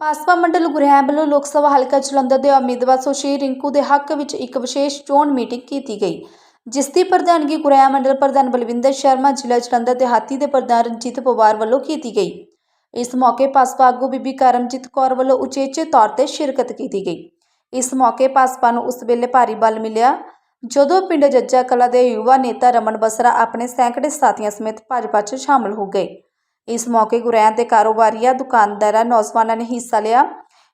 ਭਾਜਪਾ ਮੰਡਲ ਗੁਰੇਆਂ ਵੱਲੋਂ ਲੋਕ ਸਭਾ ਹਲਕਾ ਜਲੰਧਰ ਦੇ ਉਮੀਦਵਾਰ ਸੁਸ਼ੀਲ ਰਿੰਕੂ ਦੇ ਹੱਕ ਵਿੱਚ ਇੱਕ ਵਿਸ਼ੇਸ਼ ਚੋਣ ਮੀਟਿੰਗ ਕੀਤੀ ਗਈ, ਜਿਸ ਦੀ ਪ੍ਰਧਾਨਗੀ ਗੁਰੇਆਂ ਮੰਡਲ ਪ੍ਰਧਾਨ ਬਲਵਿੰਦਰ ਸ਼ਰਮਾ, ਜ਼ਿਲ੍ਹਾ ਜਲੰਧਰ ਦੇ ਹਾਤੀ ਦੇ ਪ੍ਰਧਾਨ ਰਣਜੀਤ ਪਵਾਰ ਵੱਲੋਂ ਕੀਤੀ ਗਈ। ਇਸ ਮੌਕੇ ਭਾਜਪਾ ਆਗੂ ਬੀਬੀ ਕਰਮਜੀਤ ਕੌਰ ਵੱਲੋਂ ਉਚੇਚੇ ਤੌਰ ਤੇ ਸ਼ਿਰਕਤ ਕੀਤੀ ਗਈ। ਇਸ ਮੌਕੇ ਭਾਜਪਾ ਨੂੰ ਉਸ ਵੇਲੇ ਭਾਰੀ ਬਲ ਮਿਲਿਆ, ਜਦੋਂ ਪਿੰਡ ਜੱਜਾ ਕਲਾ ਦੇ ਯੁਵਾ ਨੇਤਾ ਰਮਨ ਬਸਰਾ ਆਪਣੇ ਸੈਂਕੜੇ ਸਾਥੀਆਂ ਸਮੇਤ ਭਾਜਪਾ 'ਚ ਸ਼ਾਮਲ ਹੋ ਗਏ। ਇਸ ਮੌਕੇ ਗੁਰੈਆਂ ਦੇ ਕਾਰੋਬਾਰੀਆਂ, ਦੁਕਾਨਦਾਰਾਂ, ਨੌਜਵਾਨਾਂ ਨੇ ਹਿੱਸਾ ਲਿਆ।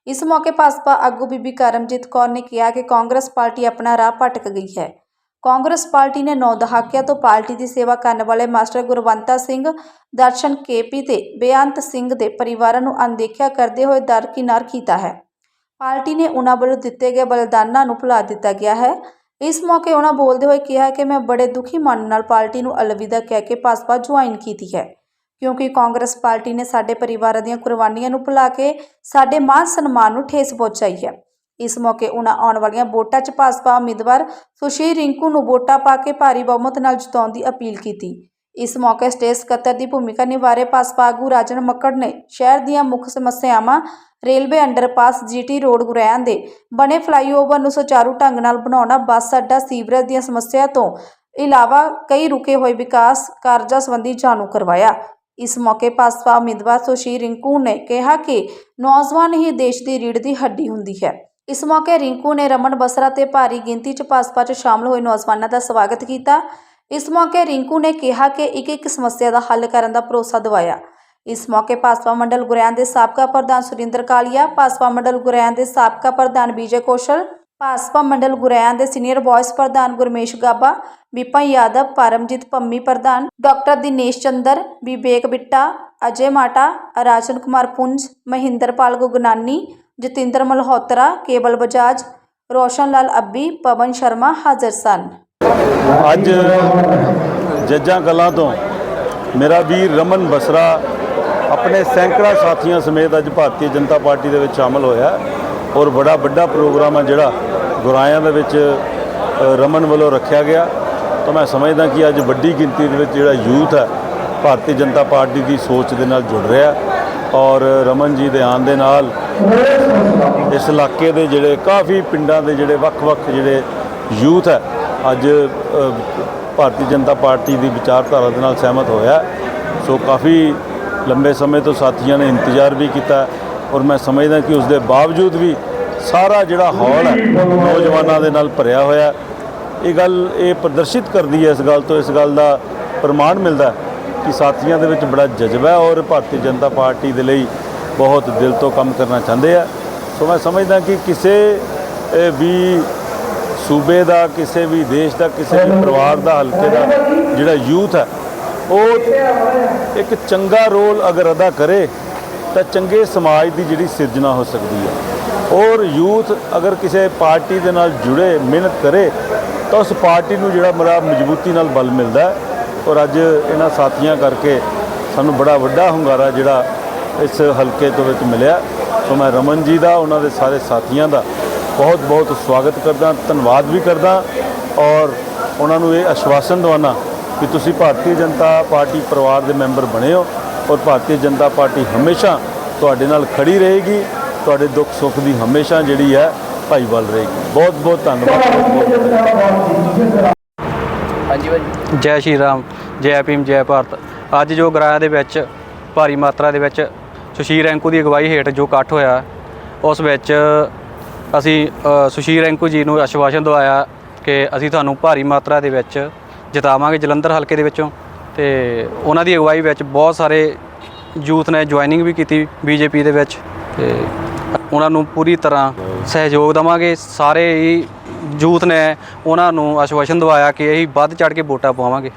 ਇਸ ਮੌਕੇ ਭਾਜਪਾ ਆਗੂ ਬੀਬੀ ਕਰਮਜੀਤ ਕੌਰ ਨੇ ਕਿਹਾ ਕਿ ਕਾਂਗਰਸ ਪਾਰਟੀ ਆਪਣਾ ਰਾਹ ਭਟਕ ਗਈ ਹੈ। ਕਾਂਗਰਸ ਪਾਰਟੀ ਨੇ ਨੌ ਦਹਾਕਿਆਂ ਤੋਂ ਪਾਰਟੀ ਦੀ ਸੇਵਾ ਕਰਨ ਵਾਲੇ ਮਾਸਟਰ ਗੁਰਵੰਤਾ ਸਿੰਘ, ਦਰਸ਼ਨ ਕੇਪੀ ਤੇ ਬੇਅੰਤ ਸਿੰਘ ਦੇ ਪਰਿਵਾਰਾਂ ਨੂੰ ਅਣਦੇਖਿਆ ਕਰਦੇ ਹੋਏ ਦਰਕਿਨਾਰ ਕੀਤਾ ਹੈ। ਪਾਰਟੀ ਨੇ ਉਹਨਾਂ ਵੱਲੋਂ ਦਿੱਤੇ ਗਏ ਬਲਿਦਾਨਾਂ ਨੂੰ ਭੁਲਾ ਦਿੱਤਾ ਗਿਆ ਹੈ। ਇਸ ਮੌਕੇ ਉਹਨਾਂ ਬੋਲਦੇ ਹੋਏ ਕਿਹਾ ਕਿ ਮੈਂ ਬੜੇ ਦੁਖੀ ਮਨ ਨਾਲ ਪਾਰਟੀ ਨੂੰ ਅਲਵਿਦਾ ਕਹਿ ਕੇ ਭਾਜਪਾ ਜੁਆਇਨ ਕੀਤੀ ਹੈ। ਕਿਉਂਕਿ ਕਾਂਗਰਸ ਪਾਰਟੀ ਨੇ ਸਾਡੇ ਪਰਿਵਾਰਾਂ ਦੀਆਂ ਕੁਰਬਾਨੀਆਂ ਨੂੰ ਭੁਲਾ ਕੇ ਸਾਡੇ ਮਾਨ ਸਨਮਾਨ ਨੂੰ ਠੇਸ ਪਹੁੰਚਾਈ ਹੈ। ਇਸ ਮੌਕੇ ਉਹਨਾਂ ਆਉਣ ਵਾਲੀਆਂ ਵੋਟਾਂ 'ਚ ਭਾਜਪਾ ਉਮੀਦਵਾਰ ਸੁਸ਼ੀਲ ਰਿੰਕੂ ਨੂੰ ਵੋਟਾਂ ਪਾ ਕੇ ਭਾਰੀ ਬਹੁਮਤ ਨਾਲ ਜਿਤਾਉਣ ਦੀ ਅਪੀਲ ਕੀਤੀ। ਇਸ ਮੌਕੇ ਸਟੇਟ ਸਕੱਤਰ ਦੀ ਭੂਮਿਕਾ ਨਿਭਾਰੇ ਭਾਜਪਾ ਆਗੂ ਰਾਜਨ ਮੱਕੜ ਨੇ ਸ਼ਹਿਰ ਦੀਆਂ ਮੁੱਖ ਸਮੱਸਿਆਵਾਂ ਰੇਲਵੇ ਅੰਡਰਪਾਸ ਜੀਟੀ ਰੋਡ ਗੁਰੈਆਂ ਦੇ ਬਣੇ ਫਲਾਈਓਵਰ ਨੂੰ ਸੁਚਾਰੂ ਢੰਗ ਨਾਲ ਬਣਾਉਣਾ, ਬੱਸ ਅੱਡਾ ਸੀਵਰੇਜ ਦੀਆਂ ਸਮੱਸਿਆ ਤੋਂ ਇਲਾਵਾ ਕਈ ਰੁਕੇ ਹੋਏ ਵਿਕਾਸ ਕਾਰਜਾਂ ਸੰਬੰਧੀ ਜਾਣੂ ਕਰਵਾਇਆ। ਇਸ ਮੌਕੇ ਭਾਜਪਾ ਉਮੀਦਵਾਰ ਸੁਸ਼ੀ ਰਿੰਕੂ ਨੇ ਕਿਹਾ ਕਿ ਨੌਜਵਾਨ ਹੀ ਦੇਸ਼ ਦੀ ਰੀੜ੍ਹ ਦੀ ਹੱਡੀ ਹੁੰਦੀ ਹੈ। ਇਸ ਮੌਕੇ ਰਿੰਕੂ ਨੇ ਰਮਨ ਬਸਰਾ ਤੇ ਭਾਰੀ ਗਿਣਤੀ 'ਚ ਭਾਜਪਾ 'ਚ ਸ਼ਾਮਲ ਹੋਏ ਨੌਜਵਾਨਾਂ ਦਾ ਸਵਾਗਤ ਕੀਤਾ। ਇਸ ਮੌਕੇ ਰਿੰਕੂ ਨੇ ਕਿਹਾ ਕਿ ਇੱਕ ਇੱਕ ਸਮੱਸਿਆ ਦਾ ਹੱਲ ਕਰਨ ਦਾ ਭਰੋਸਾ ਦਿਵਾਇਆ। ਇਸ ਮੌਕੇ ਭਾਜਪਾ ਮੰਡਲ ਗੁਰੈਆਂ ਦੇ ਸਾਬਕਾ ਪ੍ਰਧਾਨ ਸੁਰਿੰਦਰ ਕਾਲੀਆ, ਭਾਜਪਾ ਮੰਡਲ ਗੁਰੈਆਂ ਦੇ ਸਾਬਕਾ ਪ੍ਰਧਾਨ ਵਿਜੇ ਕੌਸ਼ਲ ਭਾਜਪਾ ਮੰਡਲ ਗੁਰੈਆਂ ਦੇ ਸੀਨੀਅਰ ਵਾਇਸ ਪ੍ਰਧਾਨ ਗੁਰਮੇਸ਼ ਗਾਬਾ ਵਿਪਨ ਯਾਦਵ, ਪਰਮਜੀਤ ਪੰਮੀ ਪ੍ਰਧਾਨ, ਡਾਕਟਰ ਦਿਨੇਸ਼ ਚੰਦਰ, ਵਿਵੇਕ ਬਿੱਟਾ, ਅਜੇ ਮਾਟਾ, ਰਾਜਨ ਕੁਮਾਰ ਪੁੰਜ, ਮਹਿੰਦਰਪਾਲ ਗੁਗਨਾਨੀ, ਜਤਿੰਦਰ ਮਲਹੋਤਰਾ, ਕੇਵਲ ਬਜਾਜ, ਰੋਸ਼ਨ ਲਾਲ ਅੱਬੀ, ਪਵਨ ਸ਼ਰਮਾ ਹਾਜ਼ਰ ਸਨ। ਅੱਜ ਜੱਜਾਂ ਕਲਾਂ ਤੋਂ ਮੇਰਾ ਵੀਰ ਰਮਨ ਬਸਰਾ ਆਪਣੇ ਸੈਂਕੜਾ ਸਾਥੀਆਂ ਸਮੇਤ ਅੱਜ ਭਾਰਤੀ ਜਨਤਾ ਪਾਰਟੀ ਦੇ ਵਿੱਚ ਸ਼ਾਮਲ ਹੋਇਆ। ਔਰ ਬੜਾ ਵੱਡਾ ਪ੍ਰੋਗਰਾਮ ਹੈ ਜਿਹੜਾ ਗੁਰਾਇਆਂ ਦੇ ਵਿੱਚ ਰਮਨ ਵੱਲੋਂ ਰੱਖਿਆ ਗਿਆ। ਤਾਂ ਮੈਂ ਸਮਝਦਾ ਕਿ ਅੱਜ ਵੱਡੀ ਗਿਣਤੀ ਦੇ ਵਿੱਚ ਜਿਹੜਾ ਯੂਥ ਹੈ, ਭਾਰਤੀ ਜਨਤਾ ਪਾਰਟੀ ਦੀ ਸੋਚ ਦੇ ਨਾਲ ਜੁੜ ਰਿਹਾ ਔਰ ਰਮਨ ਜੀ ਦੇ ਆਉਣ ਦੇ ਨਾਲ ਇਸ ਇਲਾਕੇ ਦੇ ਜਿਹੜੇ ਕਾਫੀ ਪਿੰਡਾਂ ਦੇ ਜਿਹੜੇ ਵੱਖ-ਵੱਖ ਜਿਹੜੇ ਯੂਥ ਹੈ, ਅੱਜ ਭਾਰਤੀ ਜਨਤਾ ਪਾਰਟੀ ਦੀ ਵਿਚਾਰਧਾਰਾ ਦੇ ਨਾਲ ਸਹਿਮਤ ਹੋਇਆ ਸੋ ਕਾਫੀ ਲੰਬੇ ਸਮੇਂ ਤੋਂ ਸਾਥੀਆਂ ਨੇ ਇੰਤਜ਼ਾਰ ਵੀ ਕੀਤਾ ਔਰ ਮੈਂ ਸਮਝਦਾ ਕਿ ਉਸ ਦੇ ਬਾਵਜੂਦ ਵੀ ਸਾਰਾ ਜਿਹੜਾ ਹਾਲ ਹੈ, ਨੌਜਵਾਨਾਂ ਦੇ ਨਾਲ ਭਰਿਆ ਹੋਇਆ ਇਹ ਗੱਲ ਇਹ ਪ੍ਰਦਰਸ਼ਿਤ ਕਰਦੀ ਹੈ ਇਸ ਗੱਲ ਤੋਂ, ਇਸ ਗੱਲ ਦਾ ਪ੍ਰਮਾਣ ਮਿਲਦਾ ਕਿ ਸਾਥੀਆਂ ਦੇ ਵਿੱਚ ਬੜਾ ਜਜ਼ਬਾ ਹੈ ਔਰ ਭਾਰਤੀ ਜਨਤਾ ਪਾਰਟੀ ਦੇ ਲਈ ਬਹੁਤ ਦਿਲ ਤੋਂ ਕੰਮ ਕਰਨਾ ਚਾਹੁੰਦੇ ਆ। ਸੋ ਮੈਂ ਸਮਝਦਾ ਕਿ ਕਿਸੇ ਵੀ ਸੂਬੇ ਦਾ, ਕਿਸੇ ਵੀ ਦੇਸ਼ ਦਾ, ਕਿਸੇ ਵੀ ਪਰਿਵਾਰ ਦਾ, ਹਲਕੇ ਦਾ ਜਿਹੜਾ ਯੂਥ ਹੈ, ਉਹ ਇੱਕ ਚੰਗਾ ਰੋਲ ਅਗਰ ਅਦਾ ਕਰੇ ਤਾਂ ਚੰਗੇ ਸਮਾਜ ਦੀ ਜਿਹੜੀ ਸਿਰਜਣਾ ਹੋ ਸਕਦੀ ਹੈ। ਔਰ ਯੂਥ ਅਗਰ ਕਿਸੇ ਪਾਰਟੀ ਦੇ ਨਾਲ ਜੁੜੇ, ਮਿਹਨਤ ਕਰੇ, ਤਾਂ ਉਸ ਪਾਰਟੀ ਨੂੰ ਜਿਹੜਾ ਬੜਾ ਮਜ਼ਬੂਤੀ ਨਾਲ ਬਲ ਮਿਲਦਾ ਹੈ। ਔਰ ਅੱਜ ਇਹਨਾਂ ਸਾਥੀਆਂ ਕਰਕੇ ਸਾਨੂੰ ਬੜਾ ਵੱਡਾ ਹੁੰਗਾਰਾ ਜਿਹੜਾ ਇਸ ਹਲਕੇ ਤੋਂ ਵਿੱਚ ਮਿਲਿਆ। ਸੋ ਮੈਂ ਰਮਨ ਜੀ ਦਾ, ਉਹਨਾਂ ਦੇ ਸਾਰੇ ਸਾਥੀਆਂ ਦਾ ਬਹੁਤ ਬਹੁਤ ਸਵਾਗਤ ਕਰਦਾ, ਧੰਨਵਾਦ ਵੀ ਕਰਦਾ। ਔਰ ਉਹਨਾਂ ਨੂੰ ਇਹ ਆਸ਼ਵਾਸਨ ਦਵਾਨਾ ਕਿ ਤੁਸੀਂ ਭਾਰਤੀ ਜਨਤਾ ਪਾਰਟੀ ਪਰਿਵਾਰ ਦੇ ਮੈਂਬਰ ਬਣੇ ਹੋ। ਔਰ ਭਾਰਤੀ ਜਨਤਾ ਪਾਰਟੀ ਹਮੇਸ਼ਾ ਤੁਹਾਡੇ ਨਾਲ ਖੜੀ ਰਹੇਗੀ। ਤੁਹਾਡੇ ਦੁੱਖ ਸੁੱਖ ਦੀ ਹਮੇਸ਼ਾ ਜਿਹੜੀ ਹੈ ਭਾਈਵਾਲ ਰਹੇਗੀ। ਬਹੁਤ ਬਹੁਤ ਧੰਨਵਾਦ। ਹਾਂਜੀ ਜੈ ਸ਼੍ਰੀ ਰਾਮ ਜੈ ਭੀਮ ਜੈ ਭਾਰਤ। ਅੱਜ ਜੋ ਗਰਾਇਆ ਦੇ ਵਿੱਚ ਭਾਰੀ ਮਾਤਰਾ ਦੇ ਵਿੱਚ ਸੁਸ਼ੀਰ ਰੈਂਕੂ ਦੀ ਅਗਵਾਈ ਹੇਠ ਜੋ ਇਕੱਠ ਹੋਇਆ ਉਸ ਵਿੱਚ ਅਸੀਂ ਸੁਸ਼ੀਰ ਰੈਂਕੂ ਜੀ ਨੂੰ ਆਸ਼ਵਾਸਨ ਦਵਾਇਆ ਕਿ ਅਸੀਂ ਤੁਹਾਨੂੰ ਭਾਰੀ ਮਾਤਰਾ ਦੇ ਵਿੱਚ ਜਿਤਾਵਾਂਗੇ ਜਲੰਧਰ ਹਲਕੇ ਦੇ ਵਿੱਚੋਂ। ਤੇ ਉਹਨਾਂ ਦੀ ਅਗਵਾਈ ਵਿੱਚ ਬਹੁਤ ਸਾਰੇ ਯੂਥ ਨੇ ਜੁਆਇਨਿੰਗ ਵੀ ਕੀਤੀ ਬੀਜੇਪੀ ਦੇ ਵਿੱਚ ਤੇ ਉਹਨਾਂ ਨੂੰ ਪੂਰੀ ਤਰ੍ਹਾਂ ਸਹਿਯੋਗ ਦੇਵਾਂਗੇ। ਸਾਰੇ ਹੀ ਯੂਥ ਨੇ ਉਹਨਾਂ ਨੂੰ ਆਸ਼ਵਾਸਨ ਦਿਵਾਇਆ ਕਿ ਅਸੀਂ ਵੱਧ ਚੜ ਕੇ ਵੋਟਾਂ ਪਾਵਾਂਗੇ